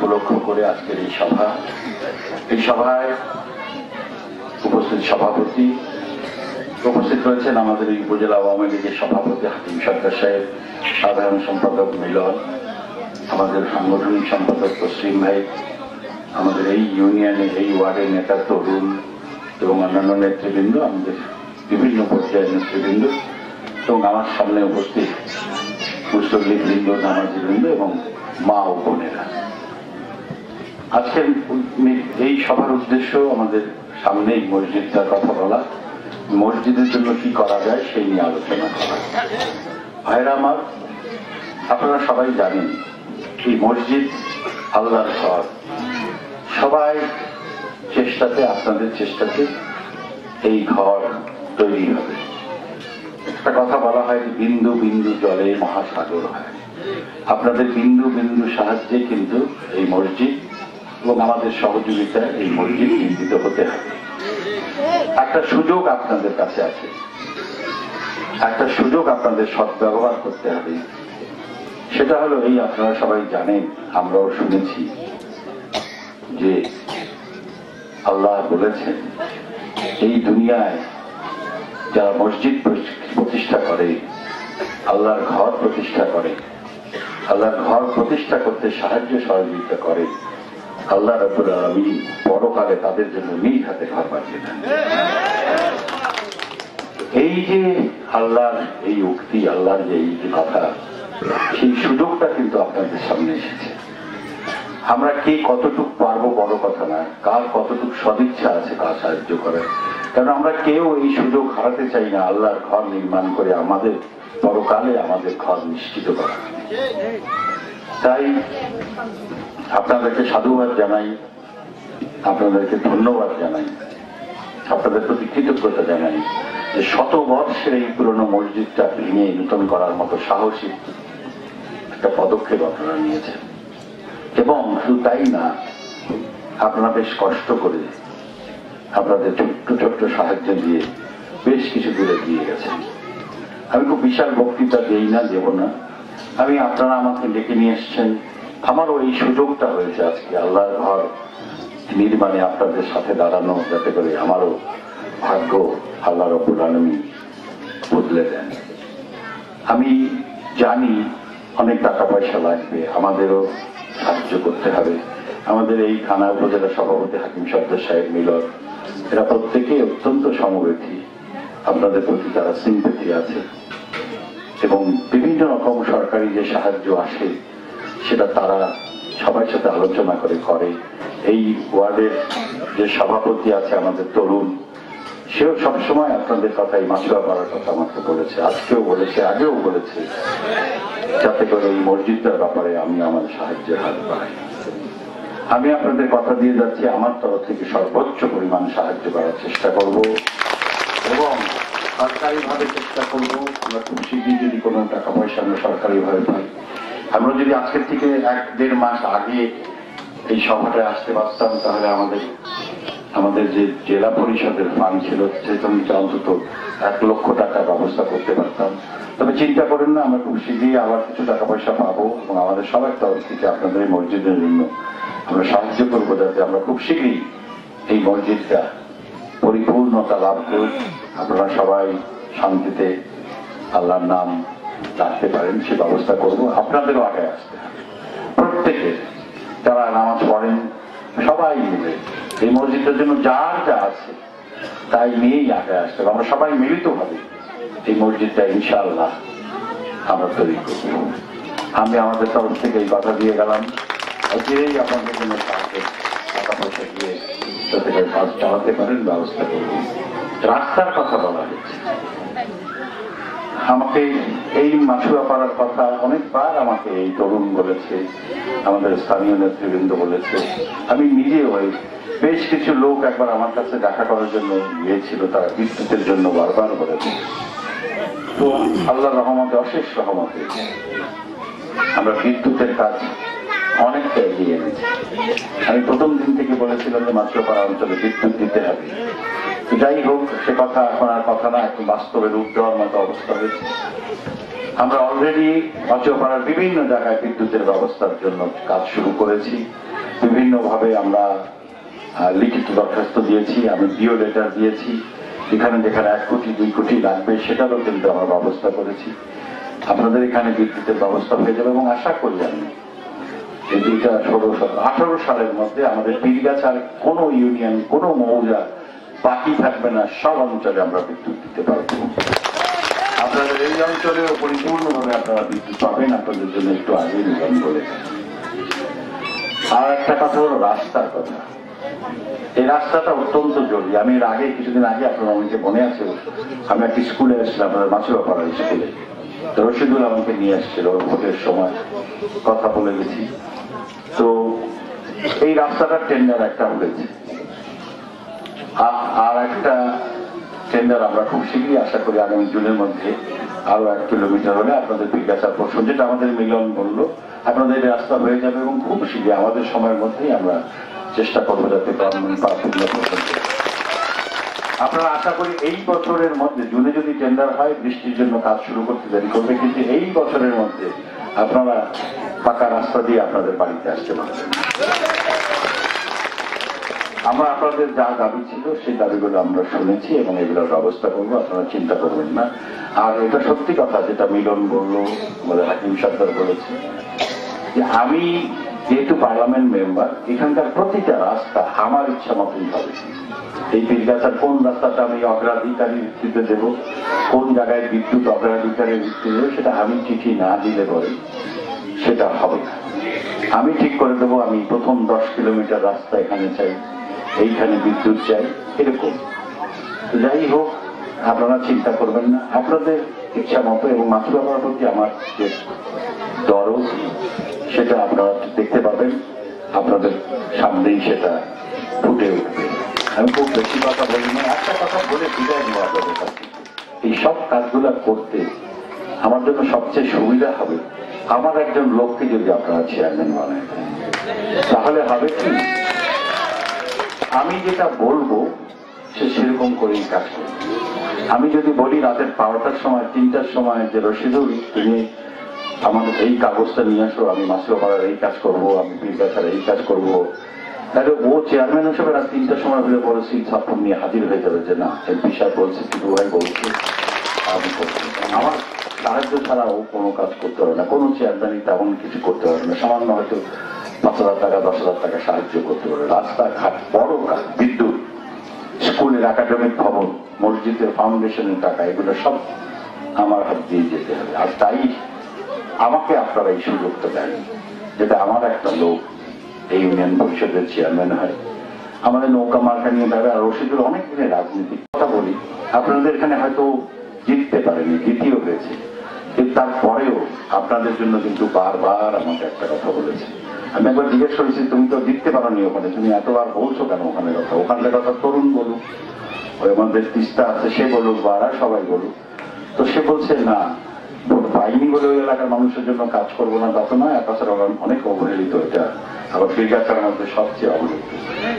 উপলক্ষ করে আজকের এই সভা। এই সভায় উপস্থিত সভাপতি উপস্থিত রয়েছেন আমাদের এই উপজেলা আওয়ামী লীগের সভাপতি হাকিম সরকার সাহেব, সাধারণ সম্পাদক মিলন, আমাদের সাংগঠনিক সম্পাদক তসলিম ভাই, আমাদের এই ইউনিয়নে এই ওয়ার্ডের নেতা তরুণ এবং অন্যান্য নেতৃবৃন্দ, আমাদের বিভিন্ন পর্যায়ের নেতৃবৃন্দ এবং আমার সামনে উপস্থিত মুসল্লিবৃন্দ নামাজিবৃন্দ এবং মা ও বোনেরা। আজকের এই সভার উদ্দেশ্য আমাদের সামনে এই মসজিদটার কথা বলা। মসজিদের জন্য কি করা যায় সেই নিয়ে আলোচনা ভাইরা আমার, আপনারা সবাই জানেন, এই মসজিদ আল্লাহর ঘর। সবাই চেষ্টাতে, আপনাদের চেষ্টাতে এই ঘর তৈরি হবে। একটা কথা বলা হয়, বিন্দু বিন্দু জলে মহাসাগর হয়। আপনাদের বিন্দু বিন্দু সাহায্যে কিন্তু এই মসজিদ এবং আমাদের সহযোগিতায় এই মসজিদ নির্মিত হতে হবে। একটা সুযোগ আপনাদের কাছে আছে। একটা সুযোগ আপনাদের সদ্ব্যবহার করতে হবে। সেটা হলো এই, আপনারা সবাই জানেন, আমরাও শুনেছি যে আল্লাহ বলেছেন, এই দুনিয়ায় যারা মসজিদ প্রতিষ্ঠা করে, আল্লাহর ঘর প্রতিষ্ঠা করে, আল্লাহর ঘর প্রতিষ্ঠা করতে সাহায্য সহযোগিতা করে আল্লাহ রবুল আলমী পরকালে তাদের জন্য নিজ হাতে ঘর দেন। এই যে আল্লাহর এই উক্তি, আল্লাহর যে এই যে কথা, সেই সুযোগটা কিন্তু আপনাদের সামনে এসেছে। আমরা কে কতটুকু পারব বড় কথা না, কার কতটুকু সদিচ্ছা আছে কার সাহায্য করার। কারণ আমরা কেউ এই সুযোগ হারাতে চাই না, আল্লাহর ঘর নির্মাণ করে আমাদের পরকালে আমাদের ঘর নিশ্চিত করা। তাই আপনাদেরকে সাধুবাদ জানাই, আপনাদেরকে ধন্যবাদ জানাই, আপনাদের প্রতি কৃতজ্ঞতা জানাই যে শত বর্ষের এই পুরনো মসজিদটা ভেঙে নূতন করার মতো সাহসী একটা পদক্ষেপ আপনারা নিয়েছেন। এবং শুধু তাই না, আপনারা বেশ কষ্ট করে আপনাদের ছোট্ট ছোট্ট সাহায্য দিয়ে বেশ কিছু দূরে দিয়ে গেছেন। আমি খুব বিশাল বক্তৃতা দিই না, দেব না। আমি, আপনারা আমাকে ডেকে নিয়ে এসছেন। আমারও এই সুযোগটা হয়েছে আজকে আল্লাহর ঘর নির্মাণে আপনাদের সাথে দাঁড়ানো, যাতে করে আমারও ভাগ্য আল্লাহ রবুল আলমী বদলে দেন। আমি জানি অনেক টাকা পয়সা লাগবে, আমাদেরও সাহায্য করতে হবে। আমাদের এই থানা উপজেলা সভাপতি হাকিম সর্দার সাহেব মিলন, এরা প্রত্যেকে অত্যন্ত সমবেথী আপনাদের প্রতি তারা সিম্পেথি আছে। এবং বিভিন্ন রকম সরকারি যে সাহায্য আসে সেটা তারা সবার সাথে আলোচনা করে করে। এই ওয়ার্ডের যে সভাপতি আছে আমাদের তরুণ, সেও সবসময় আপনাদের কথা, এই মাসুয়া করার কথা আমাকে বলেছে, আজকেও বলেছে, আগেও বলেছে, যাতে করে এই মসজিদটার ব্যাপারে আমি আমার সাহায্যের হাত বাড়াই। আমি আপনাদের কথা দিয়ে যাচ্ছি, আমার তরফ থেকে সর্বোচ্চ পরিমাণ সাহায্য করার চেষ্টা করব এবং সরকারিভাবে চেষ্টা করব। আমরা খুব শীঘ্রই যদি কোনো টাকা পয়সা আমরা সরকারিভাবে পাই। আমরা যদি আজকের থেকে এক দেড় মাস আগে এই সভাটায় আসতে পারতাম, তাহলে আমাদের আমাদের যে জেলা পরিষদের ফান্ড ছিল সেখানে অন্তত এক লক্ষ টাকার ব্যবস্থা করতে পারতাম। তবে চিন্তা করেন না, আমরা খুব শীঘ্রই আবার কিছু টাকা পয়সা পাবো এবং আমাদের সবার তরফ থেকে আপনাদের এই মসজিদের জন্য আমরা সাহায্য করব যাতে আমরা খুব শীঘ্রই এই মসজিদটা পরিপূর্ণতা লাভ করুক আপনারা সবাই শান্তিতে আল্লাহর নাম রাখতে পারেন, সে ব্যবস্থা করব আপনাদেরও আগে আসতে হবে। প্রত্যেকের যারা নামাজ পড়েন, সবাই মিলে, এই মসজিদের জন্য যার যা আছে, তাই নিয়েই আগে আসতে আমরা সবাই মিলিত হবে এই মসজিদটা ইনশাআল্লাহ আমরা তৈরি করব। আমি আমাদের তরফ থেকে এই কথা দিয়ে গেলাম। অচিরেই আপনাদের জন্য সাহায্য, টাকা পয়সা দিয়ে যাতে কাজ চালাতে পারেন, ব্যবস্থা করব। রাস্তার কথা বলা হয়েছে। আমাকে এই মাসুয়া পাড়ার কথা অনেকবার আমাকে এই তরুণ বলেছে, আমাদের স্থানীয় নেতৃবৃন্দ বলেছে। আমি নিজে ওই বেশ কিছু লোক একবার আমার কাছে দেখা করার জন্য গিয়েছিল, তারা বিদ্যুতের জন্য বারবার বলেছে। তো আল্লাহ রহমতে, অশেষ রহমতে আমরা বিদ্যুতের কাজ অনেকটা এগিয়ে এনেছি। আমি প্রথম দিন থেকে বলেছিলাম যে মাত্রপাড়া অঞ্চলে বিদ্যুৎ দিতে হবে। যাই হোক সে কথা এখন আর কথা না এখন বাস্তবে রূপ দেওয়ার মতো অবস্থা হয়েছে। আমরা অলরেডি অচপাড়ার বিভিন্ন জায়গায় বিদ্যুতের ব্যবস্থার জন্য কাজ শুরু করেছি। বিভিন্নভাবে আমরা লিখিত দরখাস্ত দিয়েছি, আমি বিও লেটার দিয়েছি। এখানে যেখানে এক কোটি, দুই কোটি লাগবে, সেটারও কিন্তু আমরা ব্যবস্থা করেছি। আপনাদের এখানে বিদ্যুতের ব্যবস্থা হয়ে যাবে এবং আশা করি আমি এই দুইটা ষোলো আঠারো সালের মধ্যে আমাদের পীরগাছার কোনো ইউনিয়ন, কোনো মৌজা বাকি থাকবে না, সব অঞ্চলে আমরা বিদ্যুৎ দিতে পারব। আপনাদের এই অঞ্চলেও পরিপূর্ণভাবে আপনারা বিদ্যুৎ পাবেন, আপনাদের জন্য একটু আগে নিলাম বলে আর একটা কথা হলো রাস্তার কথা। এই রাস্তাটা অত্যন্ত জরুরি। আমি এর আগে, কিছুদিন আগে আপনার অনেকে মনে আছে, আমি একটি স্কুলে এসেছিলাম আপনাদের মাছুয়াপাড়ার স্কুলে। তো রশিদুল আমাকে নিয়ে এসেছিল ভোটের সময় কথা বলে গেছি। তো এই রাস্তাটার টেন্ডার একটা হয়েছে। আর একটা টেন্ডার আমরা খুব শীঘ্রই আশা করি আগামী জুনের মধ্যে আরও এক কিলোমিটার হলে আপনাদের বিজ্ঞাসার পোর্শন যেটা আমাদের মিলন বলল আপনাদের রাস্তা হয়ে যাবে এবং খুব শীঘ্রই আমাদের সময়ের মধ্যেই আমরা চেষ্টা করব যাতে আপনারা আশা করি এই বছরের মধ্যে, জুনে যদি টেন্ডার হয়, বৃষ্টির জন্য কাজ শুরু করতে দেরি করবে, কিন্তু এই বছরের মধ্যে আপনারা পাকা রাস্তা দিয়ে আপনাদের বাড়িতে আসতে পারবেন। আমরা আপনাদের যা দাবি ছিল, সেই দাবিগুলো আমরা শুনেছি এবং এগুলোর ব্যবস্থা করব। আপনারা চিন্তা করবেন না। আর এটা সত্যি কথা, যেটা মিলন বলল, আমাদের হাকিম সরকার বলেছে, যে আমি যেহেতু পার্লামেন্ট মেম্বার, এখানকার প্রতিটা রাস্তা আমার ইচ্ছা মতোই হবে। এই পীরগাছার কোন রাস্তাটা আমি অগ্রাধিকারী ভিত্তিতে দেব, কোন জায়গায় বিদ্যুৎ অগ্রাধিকারের ভিত্তিতে দেবো, সেটা আমি চিঠি না দিলে পরে সেটা হবে না। আমি ঠিক করে দেবো, আমি প্রথম দশ কিলোমিটার রাস্তা এখানে চাই। এইখানে বিদ্যুৎ চাই এরকম। যাই হোক আপনারা চিন্তা করবেন না। আপনাদের ইচ্ছা মতো এবং মাতৃভাবার প্রতি আমার যে দরদ, সেটা আপনারা দেখতে পাবেন। আপনাদের সামনেই সেটা ফুটে উঠবে। আমি খুব বেশি কথা বলি না। একটা কথা বলে বিদায় নেওয়া যাবে। এই সব কাজগুলো করতে আমার জন্য সবচেয়ে সুবিধা হবে। আমার একজন লোককে যদি আপনারা চেয়ারম্যান বানায় তাহলে হবে কি? আমি যেটা বলব, সে সেরকম করেই কাজ করবে। আমি যদি বলি রাতের বারোটার সময়, তিনটার সময় যে রশিদুল, তুমি আমাদের এই কাগজটা নিয়ে আসো, আমি মাসিওপাড়ার এই কাজ করব, আমি পীরগাছার এই কাজ করব। তাহলে ও চেয়ারম্যান হিসেবে রাত তিনটার সময় হলে পরে সিট ছাপ্পন নিয়ে হাজির হয়ে যাবে যে না এমপি সাহেব বলছে টিপু ভাই বলছে আমার সাহায্য ছাড়া ও কোনো কাজ করতে পারবে না, কোনো চেয়ারম্যানই তেমন কিছু করতে পারবে না। সামান্য হয়তো পাঁচ হাজার টাকা দশ হাজার টাকা সাহায্য করতে পারবে রাস্তাঘাট বড় কাজ, বিদ্যুৎ, স্কুলের একাডেমিক ভবন, মসজিদের ফাউন্ডেশনের টাকা, এগুলো সব আমার হাত দিয়ে যেতে হবে। আর তাই আমাকে আপনারা এই সুযোগটা দেন যেটা আমার একটা লোক এই ইউনিয়ন পরিষদের চেয়ারম্যান হয়। আমাদের নৌকা মার্কা নিয়ে আর রশিদুল অনেক দিনের রাজনীতি। কথা বলি, আপনাদের এখানে হয়তো জিততে পারেনি দ্বিতীয় হয়েছে। কিন্তু তারপরেও আপনাদের জন্য কিন্তু বারবার আমাকে একটা কথা বলেছে। আমি একবার জিজ্ঞেস করেছি, তুমি তো জিততে পারোনি ওখানে, তুমি এতবার বলছো কেন ওখানে কথা? ওখানকার কথা তরুণ বলুক, ওই আমাদের তিস্তা আছে, সে বলুক বা আর সবাই বলুক। তো সে বলছে, না, ভোট পাইনি বলে ওই এলাকার মানুষের জন্য কাজ করব না, তা তো নয়। তাছাড়া অনেক অবহেলিত এটা। আবার ফিরগাছার মধ্যে সবচেয়ে অবহেলিত।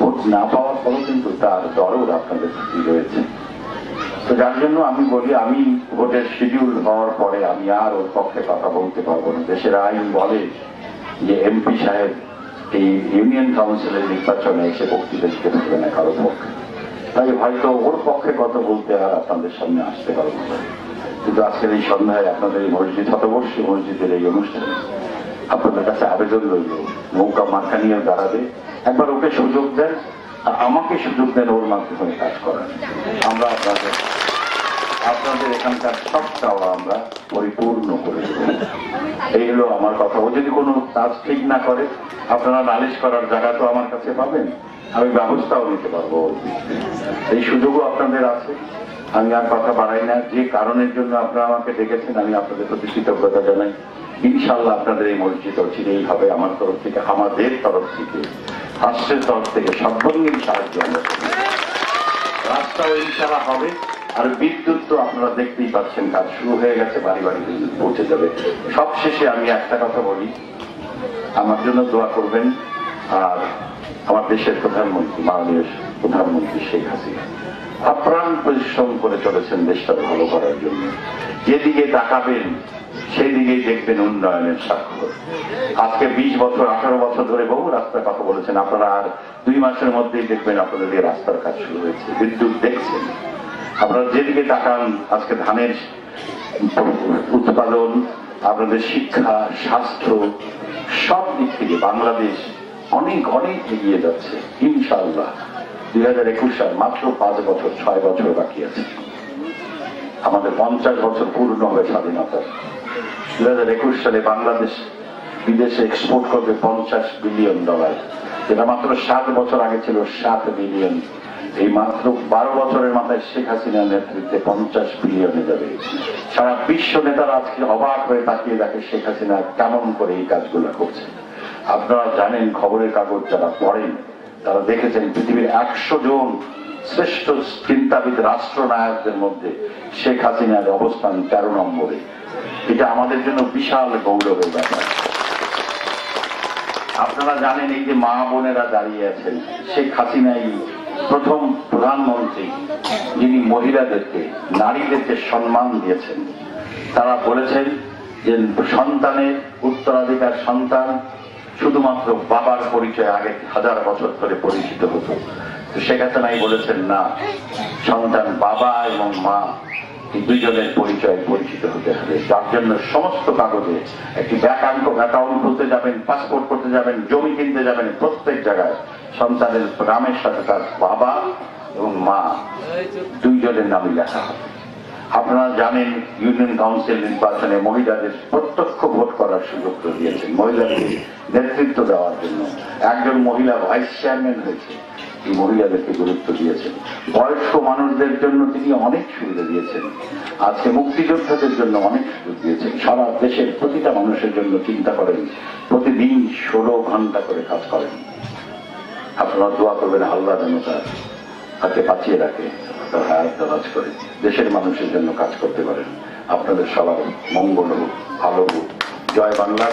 ভোট না পাওয়ার পরও কিন্তু তার দরদ আপনাদের রয়েছে তো যার জন্য আমি বলি, আমি ভোটের শিডিউল হওয়ার পরে আমি আর ওর পক্ষে কথা বলতে পারব না। দেশের আইন বলে যে এমপি সাহেব এই ইউনিয়ন কাউন্সিলের নির্বাচনে এসে বক্তৃতা দিতে পারবে না কারও পক্ষে। তাই হয়তো ওর পক্ষে কথা বলতে আর আপনাদের সামনে আসতে পারব না। কিন্তু আজকের এই সন্ধ্যায় আপনাদের এই মসজিদ, শতবর্ষী মসজিদের এই অনুষ্ঠানে আপনাদের কাছে আবেদন রইল, নৌকা মার্কা নিয়ে দাঁড়াবে। একবার ওকে সুযোগ দেন আমাকে সুযোগ দেন ওর মাধ্যমে কাজ করার। আমরা আপনাদের আপনাদের এখানকার সব চাওয়া আমরা পরিপূর্ণ করে এই হলো আমার কথা। ও যদি কোনো কাজ ঠিক না করে, আপনারা নালিশ করার জায়গা তো আমার কাছে পাবেন। আমি ব্যবস্থাও নিতে পারব। এই সুযোগও আপনাদের আছে। আমি আর কথা বাড়াই না। যে কারণের জন্য আপনারা আমাকে ডেকেছেন, আমি আপনাদের প্রতি কৃতজ্ঞতা জানাই। ইনশাল্লাহ আপনাদের এই মসজিদ অচিরেই হবে আমার তরফ থেকে, আমাদের তরফ থেকে, রাষ্ট্রের তরফ থেকে। সর্বাঙ্গীন সাহায্য আমরা। রাস্তাও ইনশাল্লাহ হবে। আর বিদ্যুৎ তো আপনারা দেখতেই পাচ্ছেন, কাজ শুরু হয়ে গেছে, বাড়ি বাড়ি বিদ্যুৎ পৌঁছে যাবে। সবশেষে আমি একটা কথা বলি, আমার জন্য দোয়া করবেন, আর আমার দেশের প্রধানমন্ত্রী, মাননীয় প্রধানমন্ত্রী শেখ হাসিনা। আপ্রাণ পরিশ্রম করে চলেছেন দেশটা ভালো করার জন্য। যেদিকে তাকাবেন, সেদিকেই দেখবেন উন্নয়নের স্বাক্ষর। আজকে বিশ বছর, আঠারো বছর ধরে বহু রাস্তার কথা বলেছেন। আপনারা আর দুই মাসের মধ্যেই দেখবেন আপনাদের এই রাস্তার কাজ শুরু হয়েছে। বিদ্যুৎ দেখছেন। আপনারা যেদিকে তাকান, আজকে ধানের উৎপাদন, আপনাদের শিক্ষা, স্বাস্থ্য, সব দিক থেকে বাংলাদেশ অনেক অনেক এগিয়ে যাচ্ছে, ইনশাআল্লাহ। দুই হাজার একুশ সাল মাত্র পাঁচ বছর, ছয় বছর বাকি আছে। আমাদের পঞ্চাশ বছর পূর্ণ হবে স্বাধীনতার দুই হাজার একুশ সালে বাংলাদেশ বিদেশে এক্সপোর্ট করবে পঞ্চাশ বিলিয়ন ডলার যেটা মাত্র সাত বছর আগে ছিল সাত বিলিয়ন এই মাত্র বারো বছরের মাথায় শেখ হাসিনার নেতৃত্বে পঞ্চাশ বিলিয়নে যাবে। সারা বিশ্ব নেতারা আজকে অবাক হয়ে তাকিয়ে দেখে শেখ হাসিনা কেমন করে এই কাজগুলো করছে। আপনারা জানেন খবরের কাগজ যারা পড়েন তারা দেখেছেন পৃথিবীর একশো জন শ্রেষ্ঠ চিন্তাবিদ রাষ্ট্রনায়কদের মধ্যে শেখ হাসিনার অবস্থান তেরো নম্বরে। এটা আমাদের জন্য বিশাল গৌরবের ব্যাপার। আপনারা জানেন এই যে মা বোনেরা দাঁড়িয়ে আছেন, শেখ হাসিনাই প্রথম প্রধানমন্ত্রী, যিনি মহিলাদেরকে, নারীদেরকে সম্মান দিয়েছেন। তারা বলেছেন যে সন্তানের উত্তরাধিকার সন্তান শুধুমাত্র বাবার পরিচয় আগে হাজার বছর ধরে পরিচিত হতো। তো হাসিনাই বলেছেন, না, সন্তান বাবা এবং মা দুইজনের পরিচয় পরিচিত হতে হবে। যার জন্য সমস্ত কাগজে একটি ব্যাংক অ্যাকাউন্ট খুলতে যাবেন পাসপোর্ট করতে যাবেন, জমি কিনতে যাবেন প্রত্যেক জায়গায়। সন্তানের নামের সাথে তার বাবা এবং মা, দুইজনের নামই লেখা হবে। আপনারা জানেন, ইউনিয়ন কাউন্সিল নির্বাচনে মহিলাদের প্রত্যক্ষ ভোট করার সুযোগ করে দিয়েছেন, মহিলাদের নেতৃত্ব দেওয়ার জন্য। একজন মহিলা ভাইস চেয়ারম্যান হয়েছে মহিলাদেরকে গুরুত্ব দিয়েছেন। বয়স্ক মানুষদের জন্য তিনি অনেক সুবিধা দিয়েছেন। আজকে মুক্তিযোদ্ধাদের জন্য অনেক সুযোগ দিয়েছেন। সারা দেশের প্রতিটা মানুষের জন্য চিন্তা করেন, প্রতিদিন ষোলো ঘণ্টা করে কাজ করেন। আপনারা দোয়া করবেন, আল্লাহ যেন তার হাতে বাঁচিয়ে রাখে। তার হায়াত দারাজ করে দেশের মানুষের জন্য কাজ করতে পারেন। আপনাদের সবার মঙ্গল হোক, ভালো হোক। জয় বাংলা